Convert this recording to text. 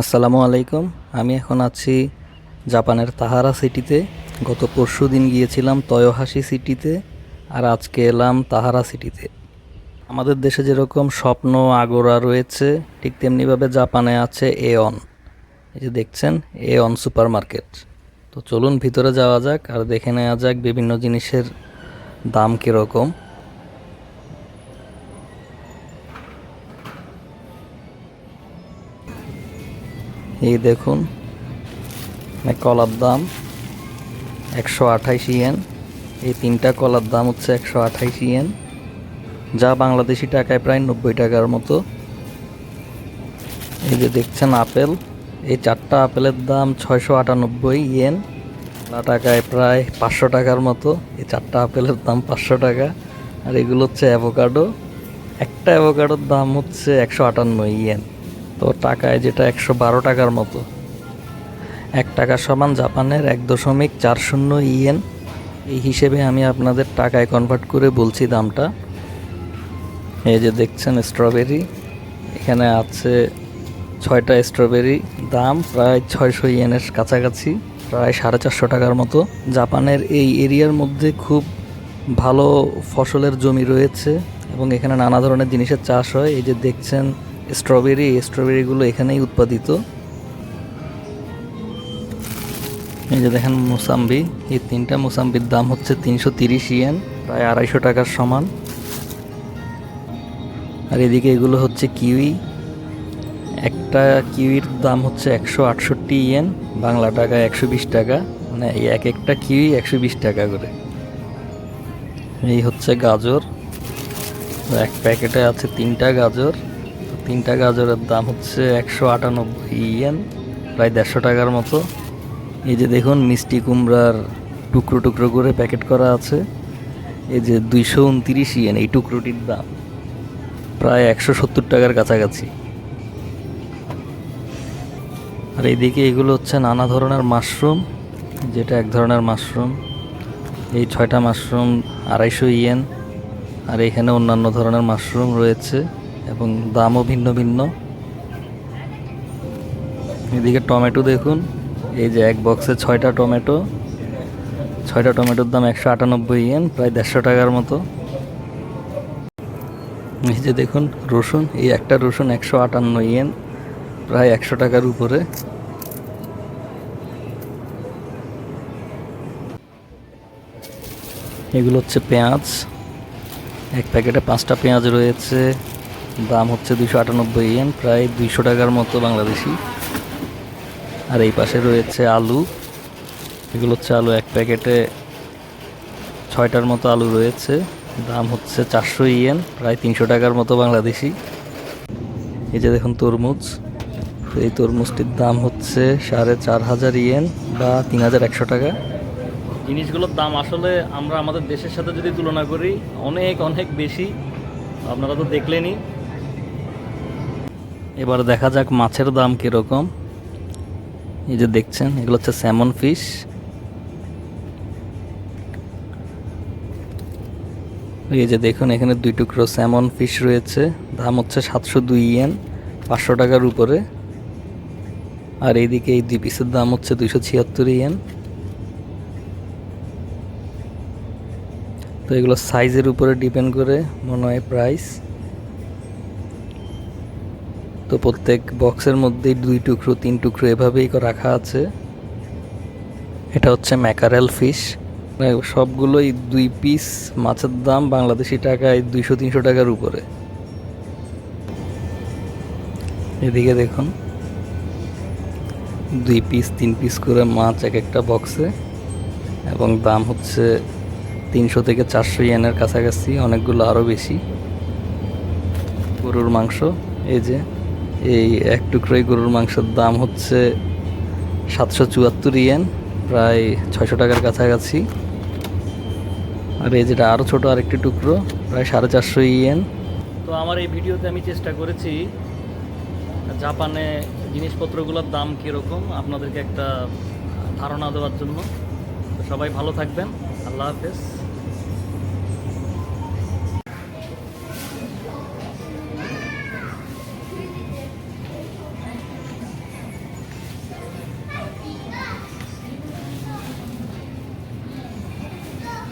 আসসালামু আলাইকুম। আমি এখন আছি জাপানের তাহারা সিটিতে। গত পরশু দিন গিয়েছিলাম তয়োহাসি সিটিতে আর আজকে এলাম তাহারা সিটিতে। আমাদের দেশে যেরকম স্বপ্ন আগোরা রয়েছে, ঠিক তেমনিভাবে জাপানে আছে এঅন। এই যে দেখছেন, এঅন সুপার মার্কেট তো চলুন ভিতরে যাওয়া যাক আর দেখে নেওয়া যাক বিভিন্ন জিনিসের দাম কীরকম। এই দেখুন কলার দাম একশো আঠাইশ ইয়েন। এই তিনটা কলার দাম হচ্ছে একশো আঠাইশ ইয়েন। যা বাংলাদেশি টাকায় প্রায় নব্বই টাকার মতো। এই যে দেখছেন আপেল, এই চারটা আপেলের দাম ছয়শো আটানব্বই ইয়েন। টাকায় প্রায় পাঁচশো টাকার মতো। এই চারটা আপেলের দাম পাঁচশো টাকা। আর এগুলো হচ্ছে অ্যাভোকাডো। একটা অ্যাভোকাডোর দাম হচ্ছে একশো আটান্ন ইয়েন। তো টাকায় যেটা একশো বারো টাকার মতো। এক টাকা সমান জাপানের এক দশমিক চার শূন্য ইয়েন। এই হিসেবে আমি আপনাদের টাকায় কনভার্ট করে বলছি দামটা। এই যে দেখছেন স্ট্রবেরি এখানে আছে ছয়টা স্ট্রবেরি দাম প্রায় ছয়শো ইয়েনের কাছাকাছি, প্রায় সাড়ে চারশো টাকার মতো। জাপানের এই এরিয়ার মধ্যে খুব ভালো ফসলের জমি রয়েছে এবং এখানে নানা ধরনের জিনিসের চাষ হয়। এই যে দেখছেন স্ট্রবেরি স্ট্রবেরিগুলো এখানেই উৎপাদিত। এই যে দেখেন মোসাম্বি, এই তিনটা মোসাম্বির দাম হচ্ছে তিনশো তিরিশ ইয়েন, প্রায় আড়াইশো টাকার সমান। আর এদিকে এগুলো হচ্ছে কিউই। একটা কিউইর দাম হচ্ছে একশো আটষট্টি ইয়েন, বাংলা টাকা একশো বিশ টাকা মানে এই এক একটা কিউই একশো বিশ টাকা করে। এই হচ্ছে গাজর। এক প্যাকেটে আছে তিনটা গাজর। তিনটা গাজরের দাম হচ্ছে একশো আটানব্বই ইয়েন, প্রায় দেড়শো টাকার মতো। এই যে দেখুন, মিষ্টি কুমড়ার টুকরো টুকরো করে প্যাকেট করা আছে। এই যে দুইশো উনতিরিশ ইয়েন, এই টুকরোটির দাম প্রায় একশো সত্তর টাকার কাছাকাছি। আর এইদিকে এগুলো হচ্ছে নানা ধরনের মাশরুম, যেটা এক ধরনের মাশরুম। এই ছয়টা মাশরুম আড়াইশো ইয়েন, আর এখানে অন্যান্য ধরনের মাশরুম রয়েছে। এবং দামও ভিন্ন ভিন্ন। এদিকে টমেটো দেখুন, এই যে এক বক্সে ছয়টা টমেটো। ছয়টা টমেটোর দাম একশো আটানব্বই ইয়েন প্রায় দেড়শো টাকার মতো। এই যে দেখুন, রসুন, এই একটা রসুন একশো আটান্ন ইয়েন প্রায় একশো টাকার উপরে। এগুলো হচ্ছে পেঁয়াজ। এক প্যাকেটে পাঁচটা পেঁয়াজ রয়েছে। দাম হচ্ছে দুশো আটানব্বই ইয়েন, প্রায় দুইশো টাকার মতো বাংলাদেশি। আর এই পাশে রয়েছে আলু। এগুলো হচ্ছে আলু এক প্যাকেটে ছয়টার মতো আলু রয়েছে। দাম হচ্ছে চারশো ইয়েন, প্রায় তিনশো টাকার মতো বাংলাদেশি। এই যে দেখুন তরমুজ। এই তরমুজটির দাম হচ্ছে সাড়ে চার হাজার ইয়েন বা তিন হাজার একশো টাকা। জিনিসগুলোর দাম আসলে আমরা আমাদের দেশের সাথে যদি তুলনা করি, অনেক অনেক বেশি। আপনারা তো দেখলেনই। এবার দেখা যাক মাছের দাম কীরকম। এই যে দেখছেন, এগুলো হচ্ছে স্যামন ফিশ এই যে দেখুন, এখানে দুই টুকরো স্যামন ফিশ রয়েছে। দাম হচ্ছে সাতশো দুই ইয়েন পাঁচশো টাকার উপরে। আর এইদিকে এই দুই পিসের দাম হচ্ছে দুইশো ছিয়াত্তর ইয়েন তো এগুলো সাইজের উপরে ডিপেন্ড করে, মনে হয় প্রাইস তো প্রত্যেক বক্সের মধ্যেই দুই টুকরো, তিন টুকরো এভাবেই রাখা আছে। এটা হচ্ছে ম্যাকারেল ফিশ। সবগুলোই দুই পিস মাছের দাম বাংলাদেশি টাকায় দুইশো, তিনশো টাকার উপরে। এদিকে দেখুন। দুই পিস, তিন পিস করে মাছ এক একটা বক্সে। এবং দাম হচ্ছে তিনশো থেকে চারশো ইয়েনের কাছাকাছি, অনেকগুলো আরও বেশি। গরুর মাংস, এই যে এই এক টুকরোই গরুর মাংসের দাম হচ্ছে সাতশো চুয়াত্তর ইয়েন, প্রায় ছয়শো টাকার কাছাকাছি। আর এই যেটা আরও ছোটো আরেকটি টুকরো, প্রায় সাড়ে চারশো ইয়েন। তো আমার এই ভিডিওতে আমি চেষ্টা করেছি, জাপানে জিনিসপত্রগুলোর দাম কীরকম, আপনাদেরকে একটা ধারণা দেওয়ার জন্য। সবাই ভালো থাকবেন, আল্লাহ হাফেজ।